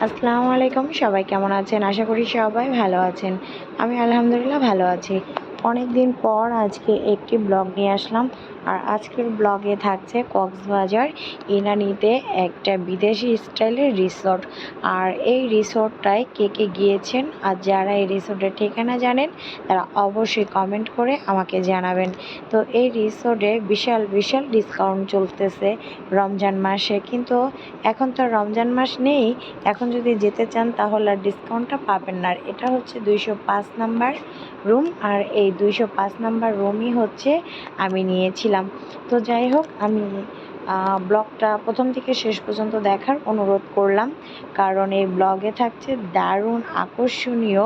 আসসালামু আলাইকুম, সবাই কেমন আছেন? আশা করি সবাই ভালো আছেন। আমি আলহামদুলিল্লাহ ভালো আছি। অনেক দিন পর আজকে একটি ব্লগ নিয়ে আসলাম। আর আজকের ব্লগে থাকছে কক্সবাজার ইনানিতে একটা বিদেশি স্টাইলের রিসর্ট। আর এই রিসোর্টটায় কে কে গিয়েছেন আর যারা এই রিসোর্টের ঠিকানা জানেন, তারা অবশ্যই কমেন্ট করে আমাকে জানাবেন। তো এই রিসোর্টে বিশাল বিশাল ডিসকাউন্ট চলতেছে রমজান মাসে। কিন্তু এখন তো রমজান মাস নেই। এখন যদি যেতে চান, তাহলে আর ডিসকাউন্টটা পাবেন না। আর এটা হচ্ছে দুইশো পাঁচ নাম্বার রুম। আর এই দুইশো পাঁচ নাম্বার রুমই হচ্ছে আমি নিয়েছিলাম তো যাই হোক, আমি ব্লগটা প্রথম থেকে শেষ পর্যন্ত দেখার অনুরোধ করলাম। কারণ এই ব্লগে থাকছে দারুণ আকর্ষণীয়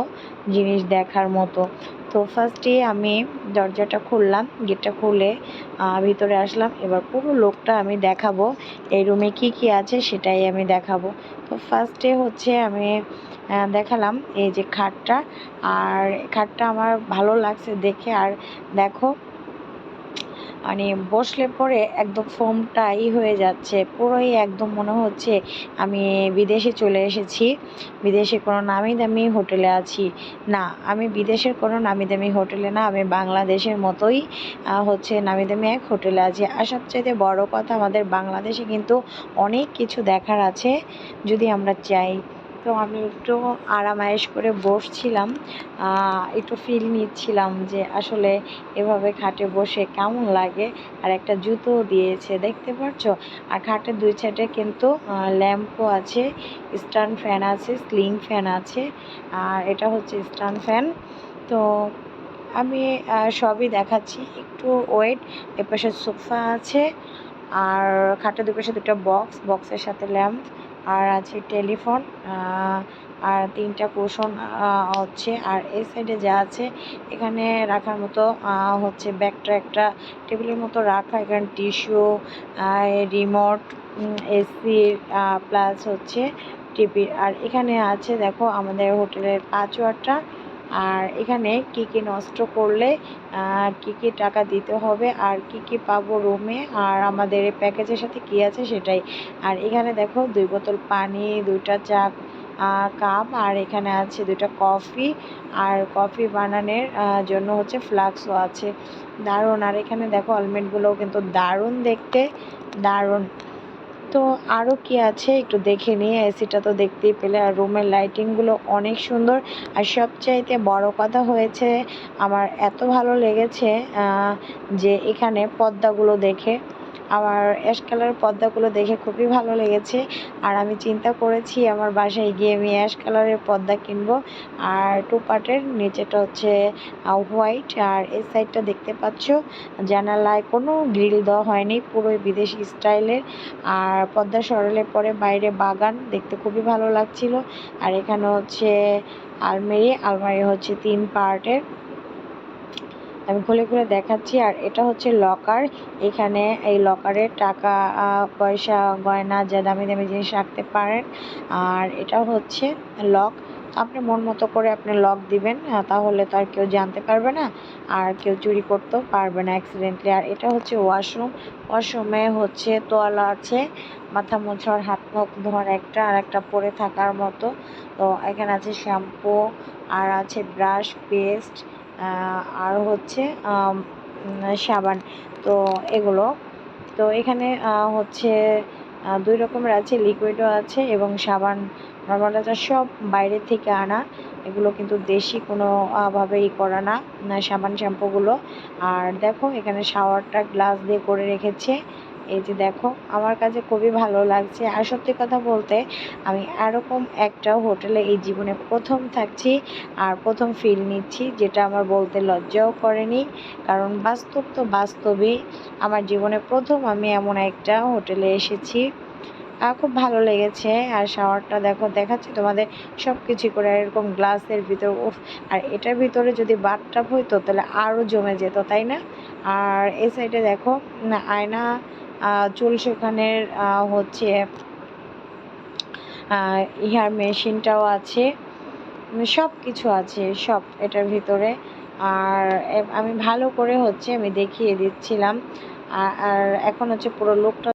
জিনিস দেখার মতো। তো ফার্স্টে আমি দরজাটা খুললাম গেটটা খুলে ভিতরে আসলাম। এবার পুরো লোকটা আমি দেখাবো, এই রুমে কি কি আছে সেটাই আমি দেখাবো। তো ফার্স্টে হচ্ছে আমি দেখালাম এই যে খাটটা। আর খাটটা আমার ভালো লাগছে দেখে। আর দেখো মানে বসলে পরে একদম ফোমটা ই হয়ে যাচ্ছে। পুরোই একদম মনে হচ্ছে আমি বিদেশে চলে এসেছি। বিদেশে কোনো নামি দামি হোটেলে আছি। না, আমি বিদেশের কোনো নামি দামি হোটেলে না, আমি বাংলাদেশের মতোই হচ্ছে নামি দামি এক হোটেলে আছি। আর সবচাইতে বড় কথা আমাদের বাংলাদেশে কিন্তু অনেক কিছু দেখার আছে। যদি আমরা চাই তো আমি একটু আরামায়েশ করে বসছিলাম। একটু ফিল নিচ্ছিলাম যে আসলে এভাবে খাটে বসে কেমন লাগে। আর একটা জুতো দিয়েছে, দেখতে পাচ্ছ আর খাটের দুই সাইডে কিন্তু ল্যাম্পও আছে স্ট্যান্ড ফ্যান আছে স্লিং ফ্যান আছে, আর এটা হচ্ছে স্ট্যান্ড ফ্যান তো আমি সবই দেখাচ্ছি। একটু ওয়েট এপাশে সোফা আছে, আর খাটের দুপাশে দুটো বক্স বক্সের সাথে ল্যাম্প আর আছে টেলিফোন আর তিনটা কুশন হচ্ছে, আর এই সাইডে যা আছে, এখানে রাখার মতো হচ্ছে ব্যাগটা একটা টেবিলের মতো রাখা, এখানে টিস্যু রিমোট এসি প্লাস হচ্ছে টিভি আর এখানে আছে, দেখো, আমাদের হোটেলের পাঁচওয়ারটা আর এখানে কি কি নষ্ট করলে কি কি টাকা দিতে হবে, আর কি কি পাবো রুমে আর আমাদের প্যাকেজের সাথে কি আছে সেটাই। আর এখানে দেখো দুই বোতল পানি, দুইটা চা কাপ আর এখানে আছে দুইটা কফি আর কফি বানানোর জন্য হচ্ছে ফ্লাক্সও আছে। দারুণ, আর এখানে দেখো অলমেটগুলোও কিন্তু দারুণ দেখতে, দারুণ। তো আরও কি আছে? একটু দেখে নিই এসিটা তো দেখতেই পেলে। আর রুমের লাইটিংগুলো অনেক সুন্দর। আর সবচাইতে বড় কথা হয়েছে, আমার এত ভালো লেগেছে যে এখানে পর্দাগুলো দেখে আমার অ্যাশ কালারের পর্দাগুলো দেখে খুবই ভালো লেগেছে। আর আমি চিন্তা করেছি আমার বাসায় গিয়ে আমি অ্যাশ কালারের পর্দা কিনবো। আর টু পার্টের নিচেটা হচ্ছে হোয়াইট আর এই সাইডটা দেখতে পাচ্ছ। জানালায় কোনো গ্রিল দেওয়া হয়নি পুরোই বিদেশি স্টাইলের আর পদ্মা সরলে পরে বাইরে বাগান, দেখতে খুবই ভালো লাগছিল। আর এখানে হচ্ছে আলমারি আলমারি হচ্ছে তিন পার্টের আমি খুলে খুলে দেখাচ্ছি, আর এটা হচ্ছে লকার এখানে এই লকারে টাকা পয়সা, গয়না, যা দামি দামি জিনিস রাখতে পারেন। আর এটা হচ্ছে লক আপনি মন মতো করে আপনি লক দিবেন তাহলে তো আর কেউ জানতে পারবে না, আর কেউ চুরি করতেও পারবে না অ্যাক্সিডেন্টলি আর এটা হচ্ছে ওয়াশরুম ওয়াশরুমে হচ্ছে তোয়ালা আছে, মাথা মোছার, হাত মুখ ধোয়ার একটা, আর একটা পরে থাকার মতো। তো এখানে আছে শ্যাম্পু আর আছে ব্রাশ পেস্ট আর হচ্ছে সাবান। তো এগুলো। তো এখানে হচ্ছে দুই রকমের আছে, লিকুইডও আছে এবং সাবান। নর্মাল আছে সব বাইরে থেকে আনা। এগুলো কিন্তু দেশি কোনো ভাবে ই করা না সাবান শ্যাম্পুগুলো। আর দেখো, এখানে শাওয়ারটা গ্লাস দিয়ে করে রেখেছে। এই যে দেখো আমার কাছে খুবই ভালো লাগছে। আর সত্যি কথা বলতে আমি এরকম একটা হোটেলে এই জীবনে প্রথম থাকছি আর প্রথম ফিল নিচ্ছি যেটা আমার বলতে লজ্জাও করেনি। কারণ বাস্তব তো বাস্তবই আমার জীবনে প্রথম আমি এমন একটা হোটেলে এসেছি। খুব ভালো লেগেছে। আর শাওয়ারটা দেখো দেখাচ্ছি তোমাদের সব কিছু করে এরকম গ্লাসের ভিতর উফ আর এটার ভিতরে যদি বাথটাব হইতো তাহলে আরও জমে যেত তাই না? আর এই সাইডে দেখো না, আয়না চুল সেখানের হচ্ছে ইহার মেশিনটাও আছে। মানে সব কিছু আছে, সব এটার ভিতরে। আর আমি ভালো করে হচ্ছে আমি দেখিয়ে দিচ্ছিলাম। আর এখন হচ্ছে পুরো লোকটা